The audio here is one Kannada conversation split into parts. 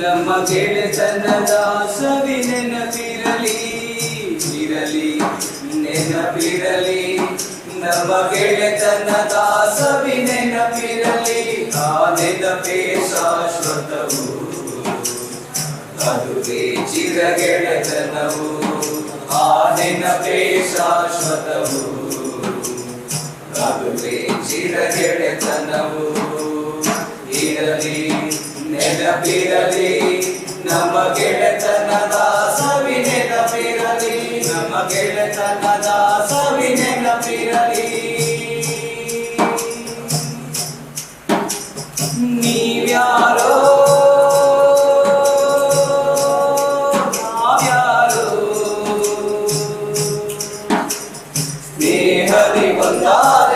ನಮ್ಮ ಗೆಳೆತನದ ಸವಿ ನೆನಪಿರಲಿ, ಇರಲಿ, ನೆನಪಿರಲಿ. ನಮ್ಮ ಗೆಳೆತನದ ಸವಿ ನೆನಪಿರಲಿ, ಆ ನೆನಪೇ ಶಾಶ್ವತವು. ಅದುವೇ ಚಿರಗೆಳೆತನವು ಆ ನೆನಪೇ ಶಾಶ್ವತವು. ಅದುವೇ ಚಿರಗೆಳೆತನವು ಇರಲಿ ನೆನಪಿರಲಿ ನಮ್ಮ ಗೆಳೆತನದ ಸವಿ ನೆನಪಿರಲಿ ನಮ್ಮ ಗೆಳೆತನದ ಸವಿ ನೆನಪಿರಲಿ ನೀವ್ಯಾರೋ? ನಾವ್ಯಾರೋ? ಸ್ನೇಹದಿ ಬಂದಾರೆವೋ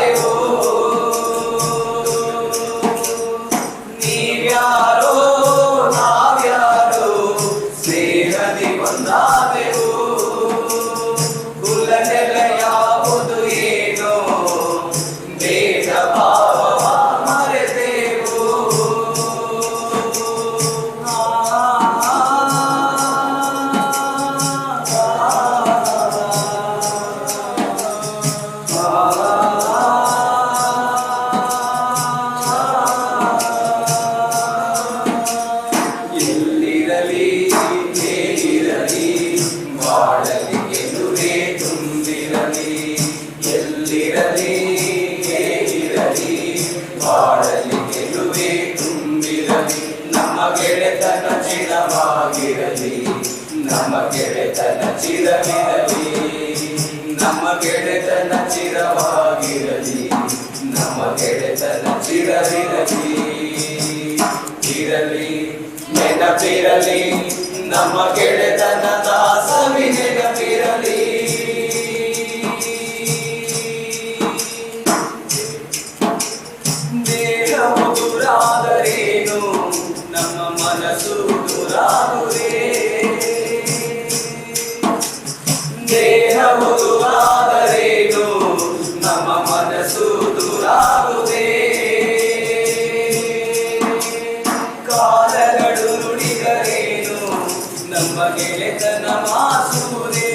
ಎಲ್ಲಿರಲಿ ಹೇಗಿರಲಿ ಬಾಳಲಿ ಗೆಲುವೆ ತುಂಬಿರಲಿ. ಎಲ್ಲಿರಲಿ ಹೇಗಿರಲಿ ಬಾಳಲಿ ಗೆಲುವೆ ತುಂಬಿರಲಿ. ನಮ್ಮ ಗೆಳೆತನ ಚಿರವಾಗಿರಲಿ ನಮ್ಮ ಗೆಳೆತನ ಚಿರವಿರಲಿ ನಮ್ಮ ಗೆಳೆತನ ಚಿರವಾಗಿರಲಿ ನಮ್ಮ ಗೆಳೆತನ ಚಿರವಿರಲಿ ಇರಲಿ. ನೆನಪಿರಲಿ ನಮ್ಮ ಗೆಳೆತನದ ಸವಿ ನೆನಪಿರಲಿ. ದೇಹವು ದುರಾದರೇನು ನಮ್ಮ ಮನಸ್ಸು ದುರಾಗುವೆ ನಮ್ಮ ಗೆಳೆತನ ಮಾಸುವುದೇ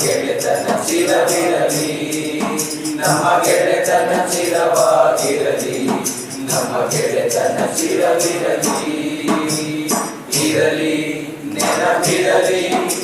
ಗೆಳೆತನ ಚಿರವಿರಲಿ ನಮ್ಮ ಗೆಳೆತನ ಚಿರವಾಗಿರಲಿ ನಮ್ಮ ಗೆಳೆತನ ಚಿರವಿರಲಿ ಇರಲಿ ನೆನಪಿರಲಿ.